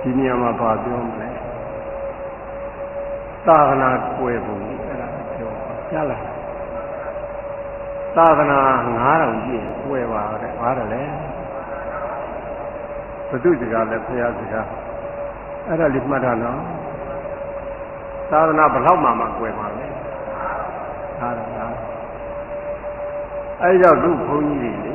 ဒီနေရာမှာပါပြောမလဲသာသနာကွယ်ပုံအဲ့ဒါပြောရလားသာသနာ9000ပြည့်ကွယ်ပါတဲ့ဘာတယ်လဲဘုသူစကားလဲဖရာစကားအဲ့ဒါလေးမှတ်တာနော်သာသနာဘယ်လောက်မှမကွယ်ပါလဲဟာလားအဲ့ကြောင့်သူ့ဘုန်းကြီးတွေလေ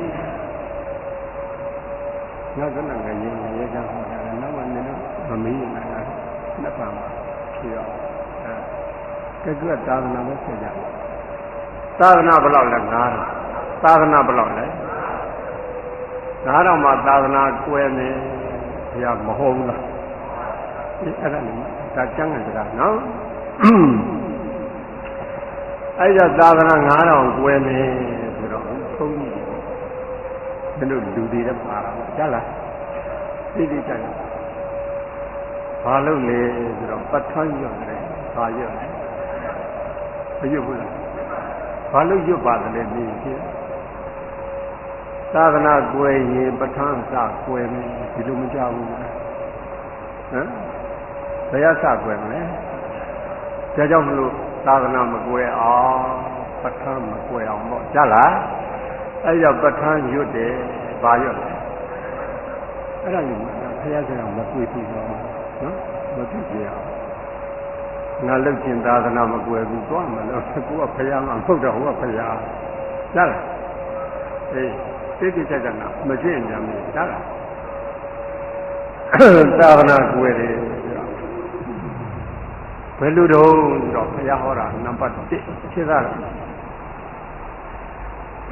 ငါကလည်းငရေငရေကဟောတာနောက်မှနေတော့မမေးရင်လည်း နှစ်ပါးမှာဖြေတော့အဲကဲကသာသနာပဲဆက်ကြသာသနာဘယ်လောက်လဲ9000သာသနာဘယ်လောက်လဲ9000မှာသာသနာကွယ်နေဘုရားမဟုတ်ဘူးလားအဲ့ဒါလည်းဒါကျမ်းဂန်စကားနော်အဲ့ဒါသာသနာ9000ကွယ်နေဆိုတော့ဘုန်းကြီးတို့လူတွေလည်းပါတာကြားလားသိသိကြတယ် ဘာလို့လဲဆိုတော့ပဋ္ဌာန်းရွတ်တယ်ဘာရွတ်လဲမရွတ်ဘူးလားဘာလို့ရွတ်ပါတယ်လဲဒီဖြစ်သာသနာကွယ်ရင်ပဋ္ဌာန်းစကွယ်မယ်ဒီလိုမကြောက်ဘူးလားဟမ်ဘယ်ရစကွယ်မလဲဒါကြောင့်မလို့သာသနာမကွယ်အောင်ပဋ္ဌာန်းမကွယ်အောင်ပေါ့ကြားလားအဲ့ကြောင့်ပဋ္ဌာန်းရွတ်တယ်ဘာရွတ်လဲအဲ့ဒါကြီးဘုရားရှင်ကမတွေ့ဘူးတော့ နော်မတွေ့ကြရအောင်ငါလုတ်ကျင်သာသနာမကွယ်ဘူးသွားမလို့ကိုကဘုရားမှမဟုတ်တော့ဟိုကဘုရားကြားလားအေးတိတိကျကျနာမကျင့်ကြမ်းဘူးကြားလားသာသနာကွယ်တယ်ဘယ်လိုတော့တော့ဘုရားဟောတာနံပါတ်1ဖြစ်တာ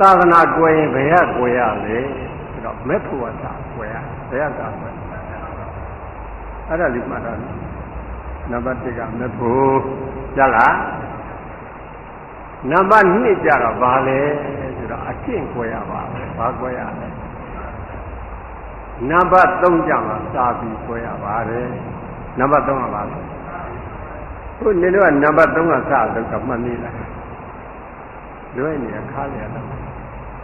သာသနာကွယ်ရင်ဘယ်ရကွယ်ရလဲဆိုတော့မဲ့ဖို့ဝတာကွယ်ရဘယ်ရတာကွယ် အဲ့ဒါလေးမှတ်တာနံပါတ်1ကမဲ့ဖို့ကြလားနံပါတ်2ကျတော့ဘာလဲဆိုတော့အကျင့်ကွယ်ရပါပဲဘာကွယ်ရလဲနံပါတ်3ကျမှစာပြီးကွယ်ရပါတယ်နံပါတ်3ကဘာလဲခုနေတော့နံပါတ်3ကစလို့ကမှတ်နေလားလွဲနေခါရရတော့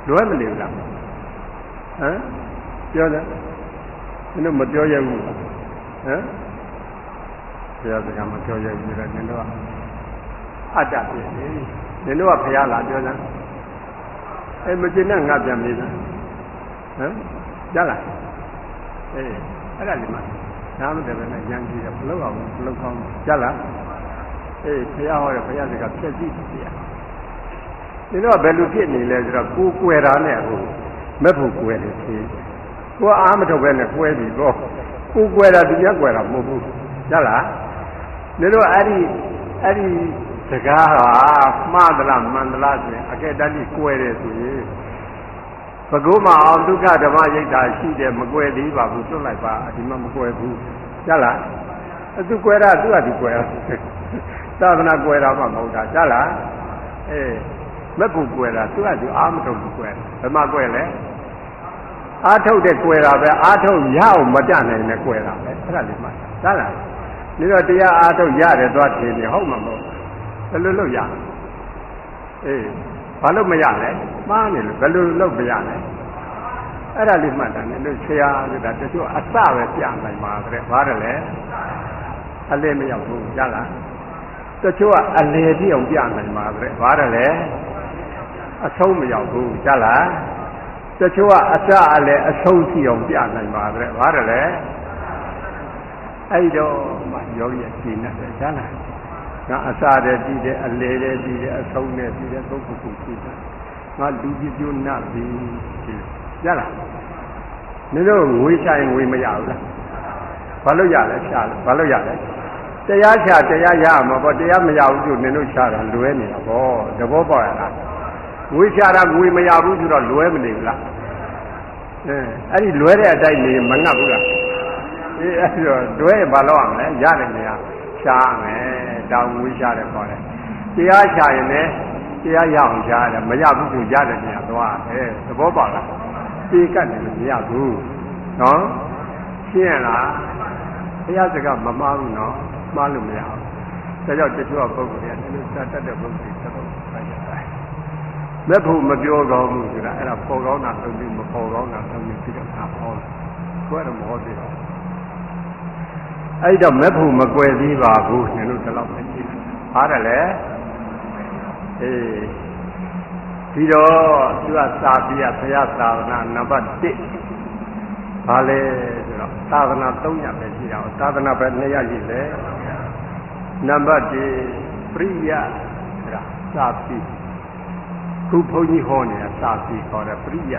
လွဲမနေဘူးလားဟမ်ပြောတယ်နင်တို့မပြောရဘူး ဟမ်ဘုရားစကားမပြောရဘူးလေနင်တို့ကအတ္တဖြစ်နေနင်တို့ကဘုရားလာပြောစမ်းအဲမကျင်နဲ့ငါပြန်မေးစမ်းဟမ်ကြားလားအေးအဲ့ဒါလေးမှနားမတယ်ပဲနဲ့ဉာဏ်ကြီးတယ်ဘလို့အောင်ဘလို့ကောင်းကြားလားအေးဘုရားဟောတယ်ဘုရားစကားဖြည့်ကြည့်ပြရနင်တို့ကဘယ်လိုဖြစ်နေလဲဆိုတော့ကိုယ်ကွယ်တာနဲ့ဟိုမက်ဖို့ကွယ်တယ်ဖြေကိုအားမထုတ်ပဲနဲ့ကွယ်ပြီတော့ ကိုယ်ကွယ်တာသူများကွယ်တာမဟုတ်ဘူးဟုတ်လားနင်တို့အဲ့ဒီအဲ့ဒီစကားဟာမှားသလားမှန်သလားဆိုရင်အကဲတည်းကကွယ်တယ်ဆိုရင်ဘကုမအောင်ဒုက္ခဓမ္မရိတ်တာရှိတယ်မကွယ်သေးပါဘူးသွတ်လိုက်ပါဒီမှာမကွယ်ဘူးဟုတ်လားအသူကွယ်တာသူကဒီကွယ်တာသာသနာကွယ်တာမှမဟုတ်တာဟုတ်လားအေးမက်ဖို့ကွယ်တာသူကသူအားမထုတ်ဘူးကွယ်ဘယ်မှာကွယ်လဲ အားထုတ်တဲ့ကွယ်တာပဲအားထုတ်ရအောင်မတတ်နိုင်နဲ့ကွယ်တာပဲအဲ့ဒါလေးမှတ်တာလားဒီတော့တရားအားထုတ်ရတယ်သွားထင်နေဟုတ်မှာမဟုတ်ဘယ်လိုလုပ်ရအေးဘာလို့မရလဲမှားနေလို့ဘယ်လိုလုပ်မရလဲအဲ့ဒါလေးမှတ်တာနဲ့တို့ဆရာဆိုတာတချို့အစပဲပြနိုင်ပါတဲ့ဘာတယ်လဲအလဲမရောက်ဘူးရလားတချို့ကအလေပြည့်အောင်ပြနိုင်ပါတဲ့ဘာတယ်လဲအဆုံးမရောက်ဘူးကြလား တချို့ကအစအလဲအဆုံးရှိအောင်ပြနိုင်ပါတဲ့ဘာတယ်လဲအဲ့တော့မှယောဂီအရှင်းနဲ့ကြလားငါအစတည်းကြည့်တယ်အလေတည်းကြည့်တယ်အဆုံးနဲ့ကြည့်တယ်သုံးခုခုကြည့်တယ်ငါလူပြပြနတ်ပြီကြလားနေတော့ငွေဆိုင်ငွေမရဘူးလားဘာလို့ရလဲရှာလို့ဘာလို့ရလဲတရားချတရားရမှာပေါ့တရားမရဘူးဆိုနင်တို့ချတာလွဲနေတာပေါ့သဘောပေါက်ရလား ငွေချတာငွေမရဘူးဆိုတော့လွဲမနေဘူးလားအဲအဲ့ဒီလွဲတဲ့အတိုင်းနေမငတ်ဘူးလားအေးအဲ့တော့လွဲဘာလို့ရမလဲရတယ်နေရချားမယ်တောင်ငွေချတယ်ခေါ်တယ်တရားချရင်လည်းတရားရအောင်ချားတယ်မရဘူးဆိုရတယ်နေရသွားတယ်သဘောပေါက်လားပြေကတ်တယ်လို့မရဘူးနော်ရှင်းရလားဘုရားစကားမမှားဘူးနော်မှားလို့မရဘူးဒါကြောင့်တချို့ပုဂ္ဂိုလ်တွေကဒီလိုစတတ်တဲ့ပုဂ္ဂိုလ်တွေသဘောဆိုင်ရ တယ်။မဲ့ဖို့မပြောကောင်းဘူးဆိုတာအဲ့ဒါပေါ်ကောင်းတာသုံးပြီးမပေါ်ကောင်းတာသုံးပြီးပြီးတော့ငါဟောတယ်။ဘယ်တော့မဟောသေးတော့အဲ့တော့မက်ဖို့မကွယ်သေးပါဘူးနင်တို့ဒီလောက်ပဲကြည့်ဟာတယ်လေအေးဒီတော့သူကစာပြရဘုရားသာသနာနံပါတ်1ဘာလဲဆိုတော့သာသနာ300ပဲရှိတာသာသနာပဲ200ရှိတယ်နံပါတ်1ပရိယဆိုတာစာပြ ခုဘုန်းကြီးဟောနေတာစာပြခေါ်တယ်ပရိယ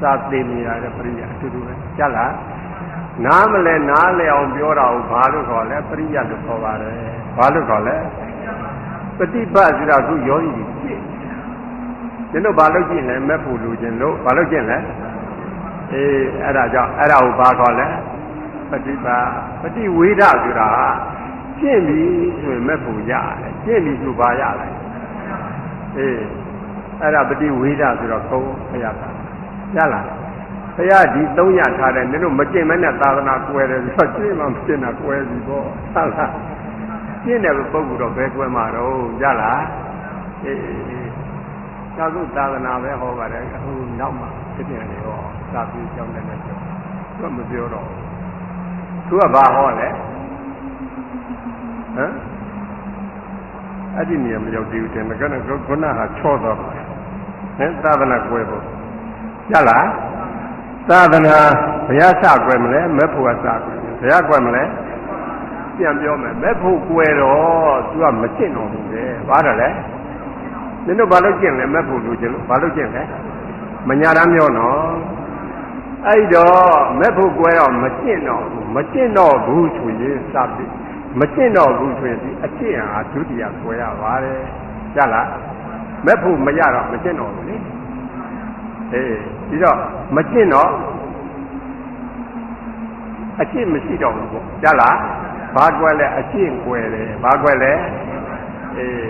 စာသင်နေရတဲ့ပရိယအတူတူပဲကြားလားနားမလဲနားလဲအောင်ပြောတာကိုဘာလို့ခေါ်လဲပရိယလို့ခေါ်ပါတယ်ဘာလို့ခေါ်လဲပฏิပတ်ဆိုတာခုယောဂီကြည့်ကျွန်တော်ဘာလို့ကြည့်လဲမဲ့ဖို့လူချင်းလို့ဘာလို့ကြည့်လဲအေးအဲ့ဒါကြောင့်အဲ့ဒါကိုဘာခေါ်လဲပฏิပတ်ပฏิဝေဒဆိုတာကျင့်ပြီဆိုရင်မဲ့ဖို့ရတယ်ကျင့်ပြီဆိုဘာရလဲအေး အဲ့ဒါပฏิဝေဒဆိုတော့ကုန်းဖရတာရလားဘုရားဒီ300ထားတယ်နင်တို့မကျင့်မနဲ့သာသနာကွယ်တယ်ဆိုတော့ကျင့်မှမကျင့်တာကွယ်ပြီပေါ့ဟုတ်လားကျင့်တဲ့ပုဂ္ဂိုလ်တော့ဘယ်ကွယ်မှာတော့ရလားအေးသာသုသာသနာပဲဟောပါတယ်အခုနောက်မှဖြစ်ပြန်နေတော့သာပြီးကြောင်းတယ်နဲ့ပြောသူကမပြောတော့သူကဘာဟောလဲဟမ် အဲ့ဒီနေရာမရောက်သေးဘူးတင်တယ်ကနခုနကချော့တော့ဟဲ့သာသနာကွယ်ဖို့ရလားသာသနာဘုရားစကွယ်မလဲမဲ့ဖို့ကစကွယ်ဘုရားကွယ်မလဲပြန်ပြောမယ်မဲ့ဖို့ကွယ်တော့သူကမကျင့်တော်ဘူးလေဘာတယ်လဲနင်တို့ဘာလို့ကျင့်လဲမဲ့ဖို့လူကျင့်လို့ဘာလို့ကျင့်လဲမညာတမ်းပြောနော်အဲ့တော့မဲ့ဖို့ကွယ်တော့မကျင့်တော့ဘူးမကျင့်တော့ဘူးဆိုရင်စပြီ မကျင့်တော့ဘူးဆိုရင်ဒီအကျင့်ဟာဒုတိယကွယ်ရပါတယ်ကြလားမဲ့ဖို့မရတော့မကျင့်တော့ဘူးလေအေးဒီတော့မကျင့်တော့အကျင့်မရှိတော့ဘူးပေါ့ကြလားဘာကွယ်လဲအကျင့်ကွယ်တယ်ဘာကွယ်လဲအေး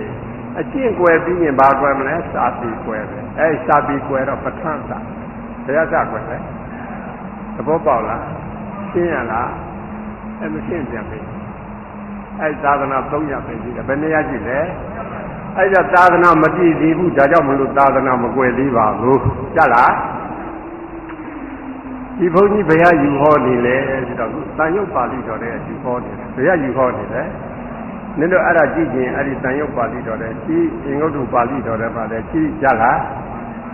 အကျင့်ကွယ်ပြီးရင်ဘာကွယ်မလဲစာပီကွယ်ပဲအဲစာပီကွယ်တော့ပဋ္ဌာန်းစာဘယ်ရစကွယ်လဲသဘောပေါက်လားရှင်းရလားအဲမရှင်းပြန်ပြီ အဲသာသနာ300ပဲရှိတယ်ဘယ်နေရာရှိလဲအဲ့ဒါသာသနာမပြည့်သေးဘူးဒါကြောင့်မလို့သာသနာမကွယ်သေးပါဘူးကြလားဒီဘုန်းကြီးဘယ်ဟာယူဟောနေလဲဆိုတော့တန်ရုပ်ပါဠိတော်တဲ့ယူဟောနေတယ်ဘယ်ဟာယူဟောနေလဲနင်တို့အဲ့ဒါကြည့်ရင်အဲ့ဒီတန်ရုပ်ပါဠိတော်တဲ့ကြည့်အင်္ဂုတ္တပါဠိတော်တဲ့ပါတယ်ကြည့်ကြလား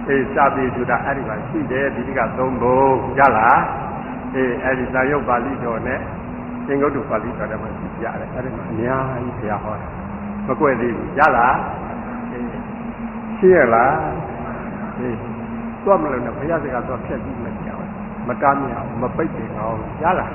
အေးစာပေဆိုတာအဲ့ဒီပါရှိတယ်ဒီတိကသုံးဖို့ကြလားအေးအဲ့ဒီတန်ရုပ်ပါဠိတော်နဲ့အ င်္ဂုတ္တပါဠိတော်တဲ့မှာကြည့်ရတယ်အဲ့ဒီမှာအများကြီးဘုရားဟောတယ်မကွက်သေးဘူးရလားရှင်းရလားဟေးသွားမလို့နဲ့ဘုရားစကားသွားဖြတ်ပြီးမကြောက်မတားမြအောင်မပိတ်ပင်အောင်ရလား